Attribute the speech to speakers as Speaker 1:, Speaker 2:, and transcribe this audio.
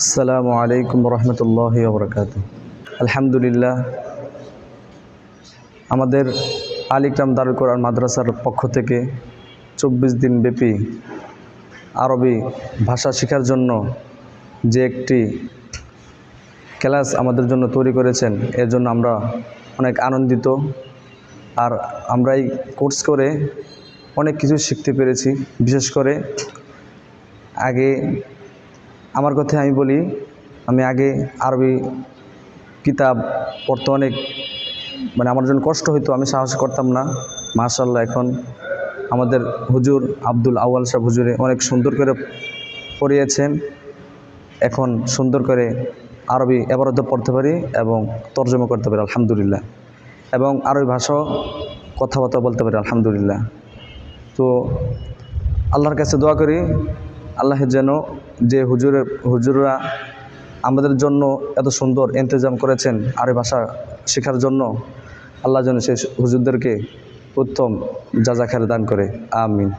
Speaker 1: আসসালামু আলাইকুম রহমতুল্লাহ বরকাত আলহামদুলিল্লাহ, আমাদের আলিকরাম দারুল কোরআন মাদ্রাসার পক্ষ থেকে চব্বিশ দিন ব্যাপী আরবি ভাষা শেখার জন্য যে একটি ক্লাস আমাদের জন্য তৈরি করেছেন, এর জন্য আমরা অনেক আনন্দিত আর আমরা এই কোর্স করে অনেক কিছু শিখতে পেরেছি। বিশেষ করে আগে আমার কথা আমি বলি, আমি আগে আরবি কিতাব পড়তে অনেক মানে আমার জন্য কষ্ট হইতো, আমি সাহস করতাম না। মাশাল্লাহ এখন আমাদের হুজুর আব্দুল আউয়াল সাহেব হুজুরে অনেক সুন্দর করে পড়িয়েছেন। এখন সুন্দর করে আরবি এবারত পড়তে পারি এবং তর্জমা করতে পারি, আলহামদুলিল্লাহ। এবং আরবি ভাষাও কথাবার্তা বলতে পারি, আলহামদুলিল্লাহ। তো আল্লাহর কাছে দোয়া করি আল্লাহ যেন যে হুজুরের, হুজুররা আমাদের জন্য এত সুন্দর ইন্তজাম করেছেন আরে ভাষা শেখার জন্য, আল্লাহ যেন সেই হুজুরদেরকে উত্তম যাজাখার দান করে। আমিন।